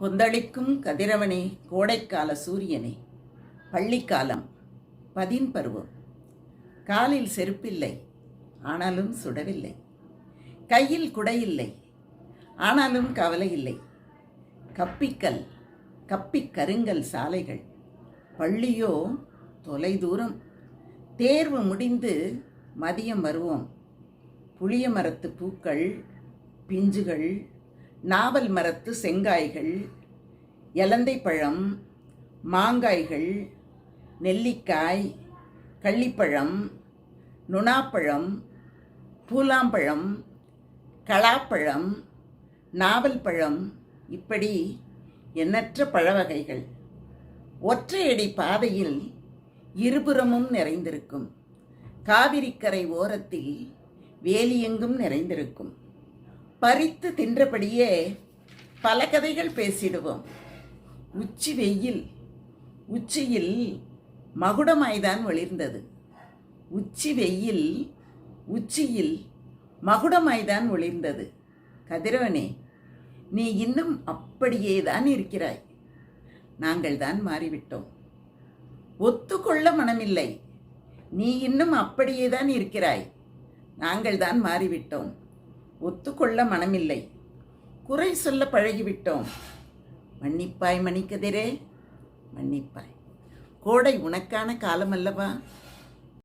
கொந்தளிக்கும் கதிரவனே கோடைக்கால சூரியனே. பள்ளிக்காலம் பதின் பருவம். காலில் செருப்பில்லை ஆனாலும் சுடவில்லை. கையில் குடையில்லை ஆனாலும் கவலை இல்லை கப்பிக்கல் கப்பி கருங்கல் சாலைகள். பள்ளியோ தொலைதூரம். தேர்வு முடிந்து மதியம் வருவோம். புளிய மரத்து பூக்கள் பிஞ்சுகள் நாவல் மரத்து செங்காய்கள் எலந்தை பழம் மாங்காய்கள் நெல்லிக்காய் கள்ளிப்பழம் நுணாப்பழம் பூலாம்பழம் கலாப்பழம் நாவல் பழம் இப்படி எண்ணற்ற பழவகைகள். ஒற்றையடி பாதையில் இருபுறமும் நிறைந்திருக்கும். காவிரிக்கரை ஓரத்தில் வேலியெங்கும் நிறைந்திருக்கும். பறித்து தின்றபடியே பல கதைகள் பேசிடுவோம். உச்சி வெயில் உச்சியில் மகுடமாய்தான் ஒளிர்ந்தது. உச்சி வெயில் உச்சியில் மகுடமாய்தான் ஒளிர்ந்தது. கதிரவனே நீ இன்னும் அப்படியே தான் இருக்கிறாய். நாங்கள் தான் மாறிவிட்டோம். ஒத்துக்கொள்ள மனமில்லை. நீ இன்னும் அப்படியே தான் இருக்கிறாய். நாங்கள் தான் மாறிவிட்டோம். ஒத்துக்கொள்ள மனமில்லை. குறை சொல்ல பழகிவிட்டோம். மன்னிப்பாய் மணிக்கதிரே மன்னிப்பாய். கோடை உனக்கான காலம் அல்லவா